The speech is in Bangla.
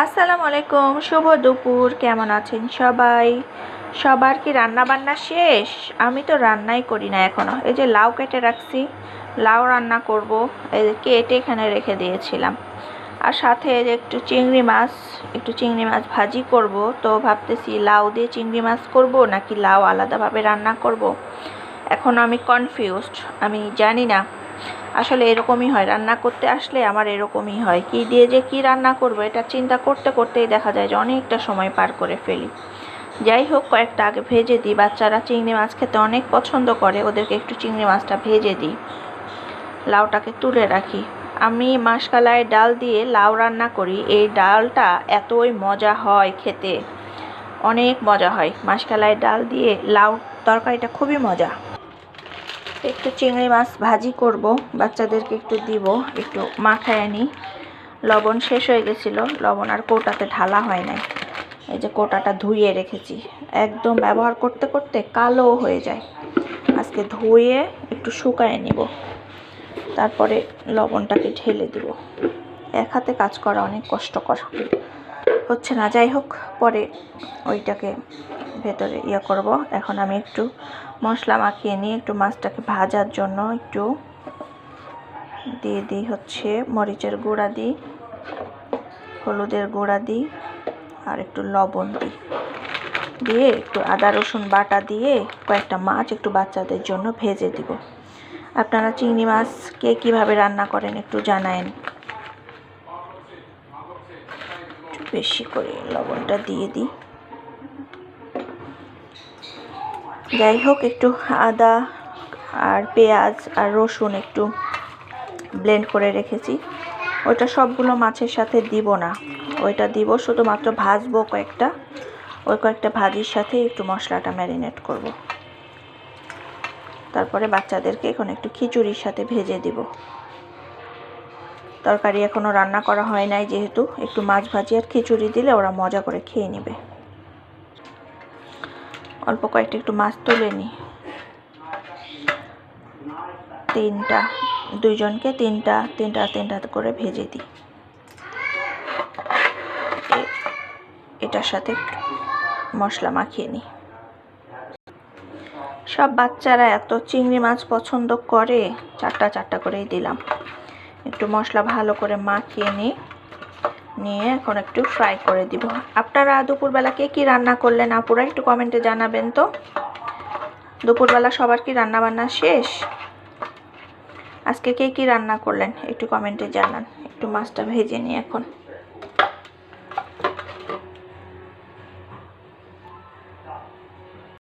আসসালামু আলাইকুম, শুভ দুপুর, কেমন আছেন সবাই? সবার কি রান্না বান্না শেষ? আমি তো রান্নাই করি না এখনও। এই যে লাউ কেটে রাখছি, লাউ রান্না করব। এই যে কেটে এখানে রেখে দিয়েছিলাম। আর সাথে একটু চিংড়ি মাছ, একটু চিংড়ি মাছ ভাজি করব। তো ভাবতেছি লাউ দিয়ে চিংড়ি মাছ করব নাকি লাউ আলাদাভাবে রান্না করব? এখন আমি কনফিউজড আমি জানি না। আসলে এরকমই হয়। রান্না করতে আসলে আমার এরকমই হয়। কি দিয়ে যে কি রান্না করব এটা চিন্তা করতে করতেই দেখা যায় যে অনেকটা সময় পার করে ফেলি। যাই হোক, কয়েকটা আগে ভেজে দিই। বাচ্চারা চিংড়ি মাছ খেতে অনেক পছন্দ করে। ওদেরকে একটু চিংড়ি মাছটা ভেজে দিই। লাউটাকে তুলে রাখি। আমি মাসকালায় ডাল দিয়ে লাউ রান্না করি। এই ডালটা এতই মজা হয় খেতে। অনেক মজা হয়। মাসকালায় ডাল দিয়ে লাউ তরকারিটা খুবই মজা। একটু চিংড়ি মাছ ভাজি করব, বাচ্চাদেরকে একটু দিব, একটু মাখায় আনি লবণ শেষ হয়ে গেছিল, লবণ আর কোটাতে ঢালা হয় নাই। এই যে কোটাটা ধুয়ে রেখেছি। একদম ব্যবহার করতে করতে কালো হয়ে যায়। আজকে ধুয়ে একটু শুকায় নিব। তারপরে লবণটাকে ঢেলে দিব। এক হাতে কাজ করা অনেক কষ্টকর। হচ্ছে না, যাই হোক, পরে ওইটাকে ভেতরে ইয়ে করব। এখন আমি একটু মশলা মাখিয়ে নিয়ে একটু মাছটাকে ভাজার জন্য একটু দিয়ে দিই হচ্ছে মরিচের গুঁড়া দিই, হলুদের গুঁড়া দিই আর একটু লবণ দিই। দিয়ে একটু আদা, রসুন বাটা দিয়ে কয়েকটা মাছ একটু বাচ্চাদের জন্য ভেজে দিব। আপনারা চিংড়ি মাছ কে কীভাবে রান্না করেন একটু জানায়েন। বেশি করে লবণটা দিয়ে দিই। যাই হোক, একটু আদা আর পেঁয়াজ আর রসুন একটু ব্লেন্ড করে রেখেছি। ওইটা সবগুলো মাছের সাথে দিব না। ওইটা দিব, শুধুমাত্র ভাজবো কয়েকটা। ওই কয়েকটা ভাজির সাথে একটু মশলাটা ম্যারিনেট করব। তারপরে বাচ্চাদেরকে এখন একটু খিচুড়ির সাথে ভেজে দিব। তরকারি এখনও রান্না করা হয় নাই যেহেতু, একটু মাছ ভাজি আর খিচুড়ি দিলে ওরা মজা করে খেয়ে নেবে। অল্প কয়েকটা একটু মাছ তুলে নিই। তিনটা, দুইজনকে তিনটা তিনটা তিনটা করে ভেজে দিই। এটার সাথে মশলা মাখিয়ে নিই। সব বাচ্চারা এত চিংড়ি মাছ পছন্দ করে, চারটা চারটা করেই দিলাম। একটু মশলা ভালো করে মাখিয়ে নিই। নিয়ে এখন একটু ফ্রাই করে দিব। আপনারা দুপুরবেলা কে কী রান্না করলেন আপুরা একটু কমেন্টে জানাবেন তো। দুপুরবেলা সবার কি রান্না বান্না শেষ? আজকে কে কী রান্না করলেন একটু কমেন্টে জানান। একটু মাছটা ভেজে নিই এখন।